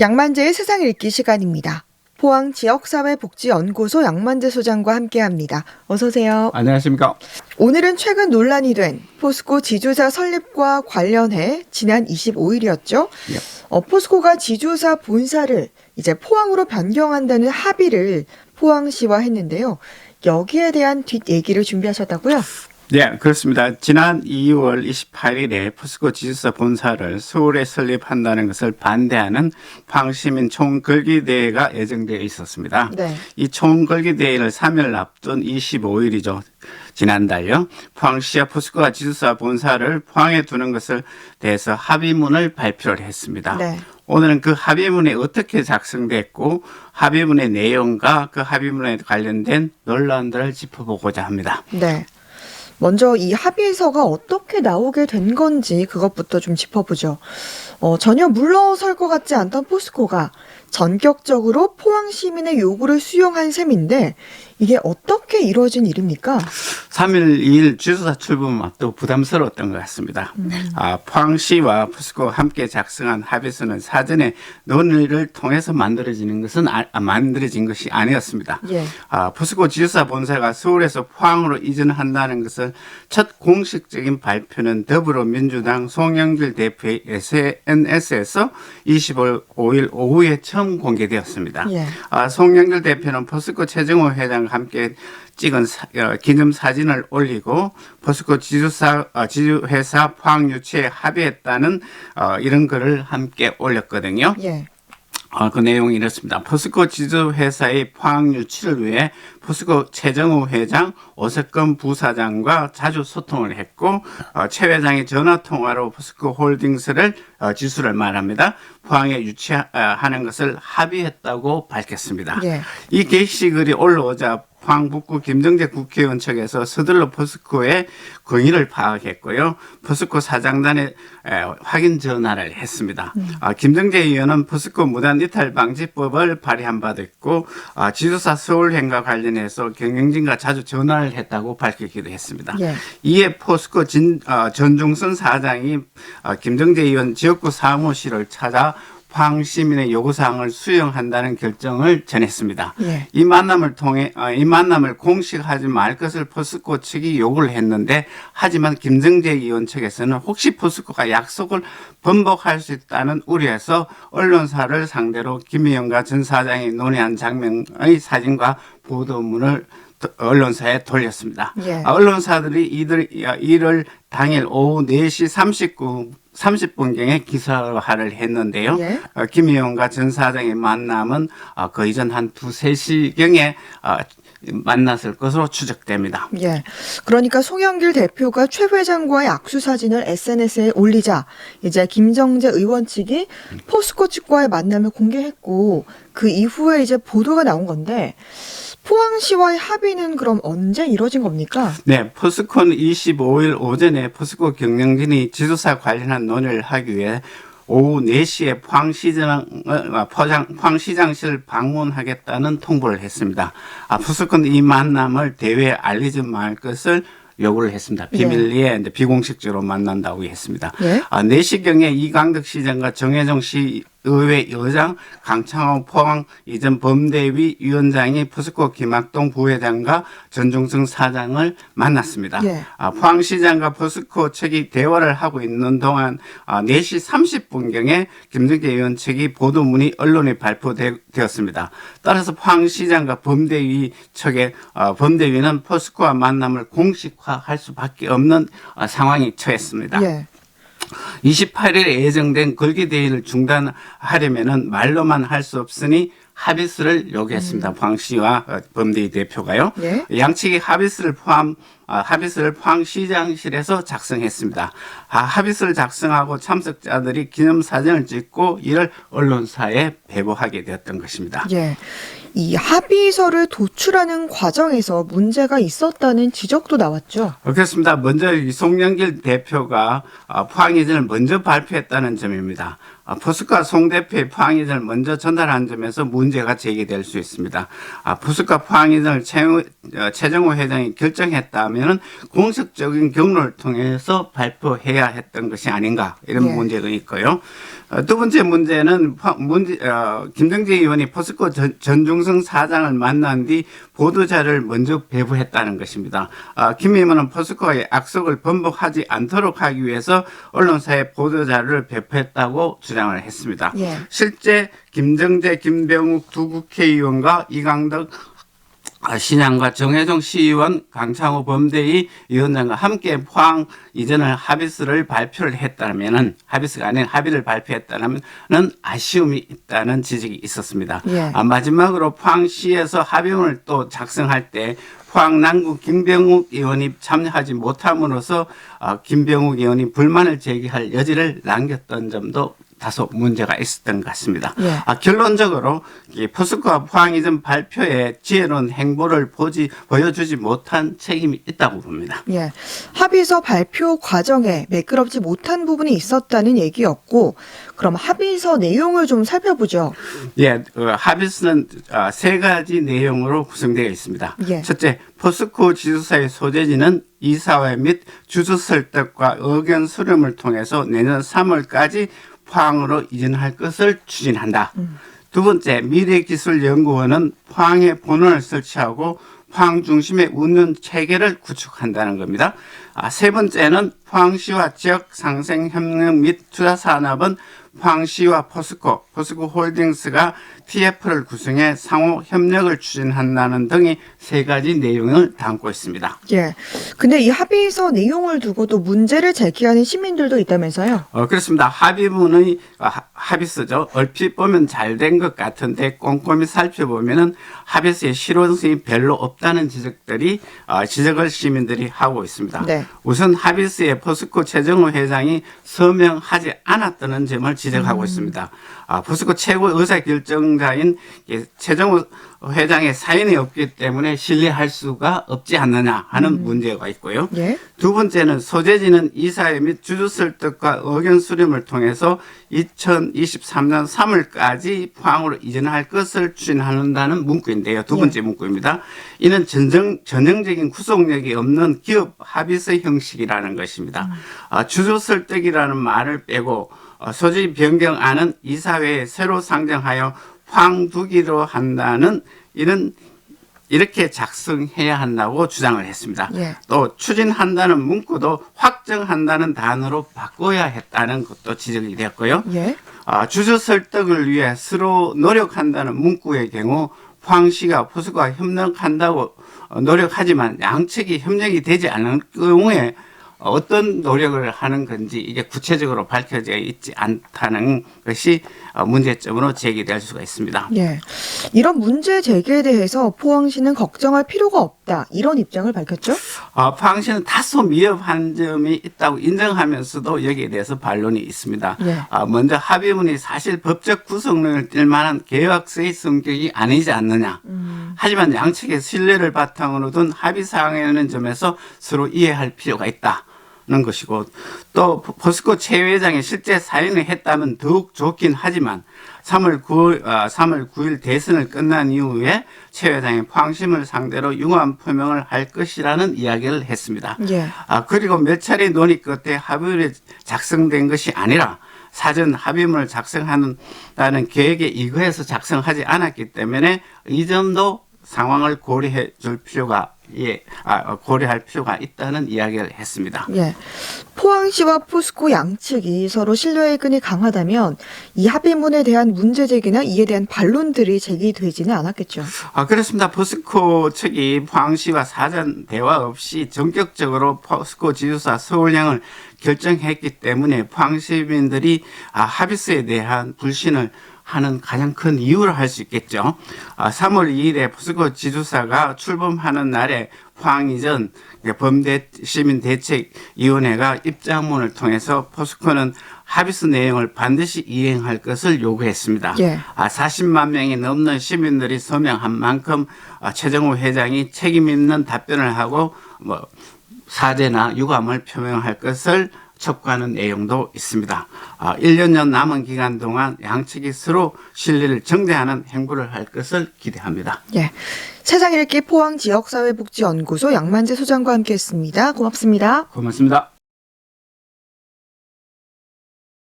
양만재의 세상 읽기 시간입니다. 포항 지역사회복지연구소 양만재 소장과 함께합니다. 어서 오세요. 안녕하십니까. 오늘은 최근 논란이 된 포스코 지주사 설립과 관련해 지난 25일이었죠. 예. 어, 포스코가 지주사 본사를 이제 포항으로 변경한다는 합의를 포항시와 했는데요. 여기에 대한 뒷 얘기를 준비하셨다고요? 네, 그렇습니다. 지난 2월 28일에 포스코 지주사 본사를 서울에 설립한다는 것을 반대하는 포항시민 총걸기대회가 예정되어 있었습니다. 네. 이 총걸기대회를 3일 앞둔 25일이죠. 지난달요. 포항시와 포스코가 지주사 본사를 포항에 두는 것을 대해서 합의문을 발표를 했습니다. 네. 오늘은 그 합의문이 어떻게 작성됐고 합의문의 내용과 그 합의문에 관련된 논란들을 짚어보고자 합니다. 네. 먼저 이 합의서가 어떻게 나오게 된 건지 그것부터 좀 짚어보죠. 어, 전혀 물러설 것 같지 않던 포스코가 전격적으로 포항 시민의 요구를 수용한 셈인데 이게 어떻게 이루어진 일입니까? 3일 2일 주소사 출범 앞도 부담스러웠던 것 같습니다. 아, 포항시와 포스코가 함께 작성한 합의서는 사전에 논의를 통해서 만들어지는 것은 아, 아, 만들어진 것이 아니었습니다. 예. 아, 포스코 지주사 본사가 서울에서 포항으로 이전한다는 것을 첫 공식적인 발표는 더불어민주당 송영길 대표의 SNS에서 25일 오후에 처음 공개되었습니다. 예. 아, 송영길 대표는 포스코 최정호 회장과 함께 찍은 사, 어, 기념 사진을 올리고 포스코 지주사 어, 지주회사 포항 유치에 합의했다는 어, 이런 글을 함께 올렸거든요. 예. 어, 그 내용이 이렇습니다. 포스코 지주 회사의 포항 유치를 위해 포스코 최정우 회장, 오석근 부사장과 자주 소통을 했고 어, 최 회장이 전화 통화로 포스코 홀딩스를 어, 지수를 말합니다. 포항에 유치하는 것을 합의했다고 밝혔습니다. 예. 이 게시글이 올라오자 포항 북구 김정재 국회의원 측에서 서둘러 포스코의 권위를 파악했고요. 포스코 사장단에 에, 확인 전화를 했습니다. 아, 김정재 의원은 포스코 무단 이탈 방지법을 발의한 바도 있고 아, 지주사 서울행과 관련해서 경영진과 자주 전화를 했다고 밝히기도 했습니다. 예. 이에 포스코 진, 어, 전중선 사장이 어, 김정재 의원 지역구 사무실을 찾아 포항 시민의 요구사항을 수용한다는 결정을 전했습니다. 예. 이 만남을 통해 어, 이 만남을 공식하지 말 것을 포스코 측이 요구를 했는데 하지만 김정재 의원 측에서는 혹시 포스코가 약속을 번복할 수 있다는 우려에서 언론사를 상대로 김 의원과 전 사장이 논의한 장면의 사진과 보도문을 도- 언론사에 돌렸습니다. 예. 아, 언론사들이 이들 이를 당일 오후 4시 39 30분경에 기사화를 했는데요. 예. 어, 김 의원과 전 사장의 만남은 어, 그 이전 한 두세 시경에 어, 만났을 것으로 추정됩니다. 예. 그러니까 송영길 대표가 최 회장과의 악수 사진을 SNS에 올리자 이제 김정재 의원 측이 포스코 측과의 만남을 공개했고 그 이후에 이제 보도가 나온 건데 포항시와의 합의는 그럼 언제 이루어진 겁니까? 네, 포스코는 25일 오전에 포스코 경영진이 지도사 관련한 논의를 하기 위해 오후 4시에 포항시장, 어, 포장, 포항시장실을 방문하겠다는 통보를 했습니다. 아, 포스코는 이 만남을 대회에 알리지 말 것을 요구를 했습니다. 비밀리에 이제 비공식적으로 만난다고 했습니다. 예. 아, 4시경에 이강덕 시장과 정혜정 시 의회 여장 강창호 포항 이전 범대위 위원장이 포스코 김학동 부회장과 전종승 사장을 만났습니다. 예. 아, 포항시장과 포스코 측이 대화를 하고 있는 동안 아, 4시 30분경에 김정재 의원 측이 보도문이 언론에 발표되었습니다. 따라서 포항시장과 범대위 측의 어, 범대위는 포스코와 만남을 공식화할 수밖에 없는 어, 상황이 처했습니다. 예. 28일에 예정된 걸기 대회를 중단하려면은 말로만 할 수 없으니 합의서를 요구했습니다. 포항시와 어, 범대위 대표가요. 예. 양측이 합의서를 포함 아, 합의서를 포항시장실에서 작성했습니다. 아, 합의서를 작성하고 참석자들이 기념 사진을 찍고 이를 언론사에 배보하게 되었던 것입니다. 예. 이 합의서를 도출하는 과정에서 문제가 있었다는 지적도 나왔죠. 어, 그렇습니다. 먼저 이 송영길 대표가 아, 포항이전을 먼저 발표했다는 점입니다. 아, 포스카 송 대표의 포항이전을 먼저 전달한 점에서 문제가 제기될 수 있습니다. 아, 포스카 포항이전을 최, 어, 최정호 회장이 결정했다면 공식적인 경로를 통해서 발표해야 했던 것이 아닌가 이런 예. 문제도 있고요. 어, 두 번째 문제는 파- 문제, 어, 김정재 의원이 포스코 전, 전중성 사장을 만난 뒤 보도자를 먼저 배부했다는 것입니다. 아, 김 의원은 포스코의 악속을 번복하지 않도록 하기 위해서 언론사에 보도자를 배포했다고 주 장을 했습니다. 예. 실제 김정재, 김병욱 두 국회의원과 이강덕 아, 신양과 정혜정 시의원, 강창호 범대위 위원장과 함께 포항 이전을 합의서를 발표를 했다면은 합의서가 아닌 합의를 발표했다면은 아쉬움이 있다는 지적이 있었습니다. 예. 아, 마지막으로 포항시에서 합의문을 또 작성할 때 포항 남구 김병욱 의원이 참여하지 못함으로써 아, 김병욱 의원이 불만을 제기할 여지를 남겼던 점도 다소 문제가 있었던 것 같습니다. 예. 아, 결론적으로 이 포스코와 포항 이전 발표에 지혜로운 행보를 보지 보여주지 못한 책임이 있다고 봅니다. 예. 합의서 발표 과정에 매끄럽지 못한 부분이 있었다는 얘기였고, 그럼 합의서 내용을 좀 살펴보죠. 예, 어, 합의서는 어, 세 가지 내용으로 구성되어 있습니다. 예. 첫째, 포스코 지주사의 소재지는 이사회 및 주주 설득과 의견 수렴을 통해서 내년 3월까지 포항으로 이전할 것을 추진한다. 두 번째, 미래기술연구원은 포항에 본원을 설치하고 포항 중심의 운영 체계를 구축한다는 겁니다. 아, 세 번째는 포항시와 지역 상생 협력 및 투자 산업은 포항시와 포스코, 포스코 홀딩스가 TF를 구성해 상호 협력을 추진한다는 등의 세 가지 내용을 담고 있습니다. 예. 근데 이 합의서 내용을 두고도 문제를 제기하는 시민들도 있다면서요? 어, 그렇습니다. 합의문의 아, 하- 합의서죠. 얼핏 보면 잘 된 것 같은데 꼼꼼히 살펴보면은 합의서의 실효성이 별로 없다는 지적들이 어, 지적을 시민들이 하고 있습니다. 네. 우선 합의서에 포스코 최정호 회장이 서명하지 않았다는 점을 지적하고 있습니다. 아, 포스코 최고 의사 결정자인 이 최정호 회장의 사인이 없기 때문에 신뢰할 수가 없지 않느냐 하는 문제가 있고요. 예. 두 번째는 소재지는 이사회 및 주주 설득과 의견 수렴을 통해서 2023년 3월까지 포항으로 이전할 것을 추진한다는 문구인데요. 두 번째 문구입니다. 이는 전정, 전형적인 구속력이 없는 기업 합의서 형식이라는 것입니다. 아, 주주 설득이라는 말을 빼고 어, 소재 변경안은 이사회에 새로 상정하여 포항 두기로 한다는 이런 이렇게 작성해야 한다고 주장을 했습니다. 예. 또 추진한다는 문구도 확정한다는 단어로 바꿔야 했다는 것도 지적이 되었고요. 예. 아, 주주 설득을 위해 서로 노력한다는 문구의 경우 포항시가 포스과 협력한다고 어, 노력하지만 양측이 협력이 되지 않을 경우에 어떤 노력을 하는 건지 이게 구체적으로 밝혀져 있지 않다는 것이 어, 문제점으로 제기될 수가 있습니다. 예. 이런 문제 제기에 대해서 포항시는 걱정할 필요가 없다. 이런 입장을 밝혔죠? 어, 포항시는 다소 미흡한 점이 있다고 인정하면서도 여기에 대해서 반론이 있습니다. 예. 아, 먼저 합의문이 사실 법적 구성력을 띌 만한 계약서의 성격이 아니지 않느냐. 하지만 양측의 신뢰를 바탕으로 둔 합의 사항이라는 점에서 서로 이해할 필요가 있다. 는 것이고 또 포스코 최 회장이 실제 사인을 했다면 더욱 좋긴 하지만 3월 9일, 아, 3월 9일 대선을 끝난 이후에 최 회장이 포항심을 상대로 융합 표명을 할 것이라는 이야기를 했습니다. 예. 아, 그리고 몇 차례 논의 끝에 합의문이 작성된 것이 아니라 사전 합의문을 작성하는 계획에 이거해서 작성하지 않았기 때문에 이 점도 상황을 고려해 줄 필요가 예, 아, 고려할 필요가 있다는 이야기를 했습니다. 예. 포항시와 포스코 양측이 서로 신뢰의 끈이 강하다면 이 합의문에 대한 문제 제기나 이에 대한 반론들이 제기되지는 않았겠죠. 아, 그렇습니다. 포스코 측이 포항시와 사전 대화 없이 전격적으로 포스코 지주사 서울량을 결정했기 때문에 포항 시민들이 아, 합의서에 대한 불신을 하는 가장 큰 이유를 할수 있겠죠. 아, 3월 2일에 포스코 지주사가 출범하는 날에 포항 이전 범대 시민 대책 위원회가 입장문을 통해서 포스코는 합의서 내용을 반드시 이행할 것을 요구했습니다. 예. 아, 40만 명이 넘는 시민들이 서명한 만큼 아, 최정호 회장이 책임 있는 답변을 하고 뭐 사죄나 유감을 표명할 것을 촉구하는 내용도 있습니다. 아, 1년여 남은 기간 동안 양측이 서로 신뢰를 정대하는 행보를 할 것을 기대합니다. 예. 세상 읽기 포항 지역사회복지연구소 양만재 소장과 함께했습니다. 고맙습니다. 고맙습니다.